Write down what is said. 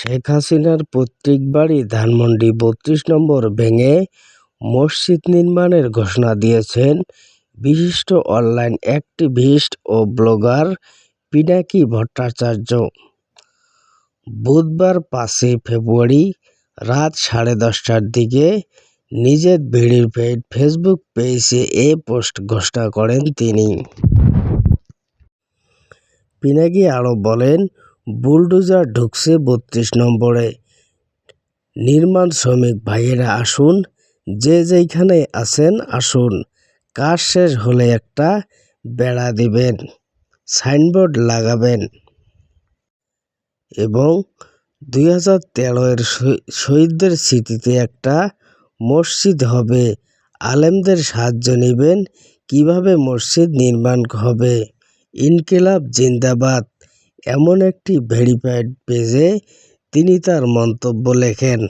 শেখ হাসিনার পৈতৃক বাড়ি ধানমন্ডি বত্রিশ নম্বর ভেঙে মসজিদ নির্মাণের ঘোষণা দিয়েছেন বিশিষ্ট অনলাইন অ্যাক্টিভিস্ট ও ব্লগার পিনাকি ভট্টাচার্য। বুধবার পাঁচই ফেব্রুয়ারি রাত সাড়ে দশটার দিকে নিজের ভেরিফাইড ফেসবুক পেজে এ পোস্ট ঘোষণা করেন তিনি। পিনাকি আরও বলেন বুলডোজার ঢুকছে বত্রিশ নম্বরে। নির্মাণ শ্রমিক ভাইয়েরা আসুন, যে যেইখানে আছেন আসুন। কাজ শেষ হলে একটা বেড়া দিবেন, সাইনবোর্ড লাগাবেন এবং দুই হাজার তেরো এর শহীদদের স্মৃতিতে একটা মসজিদ হবে। আলেমদের সাহায্য নেবেন, কীভাবে মসজিদ নির্মাণ হবে? ইনকিলাব জিন্দাবাদ। এমন একটি ভেরিফায়েড পেজে তিনি তার মন্তব্য লেখেন।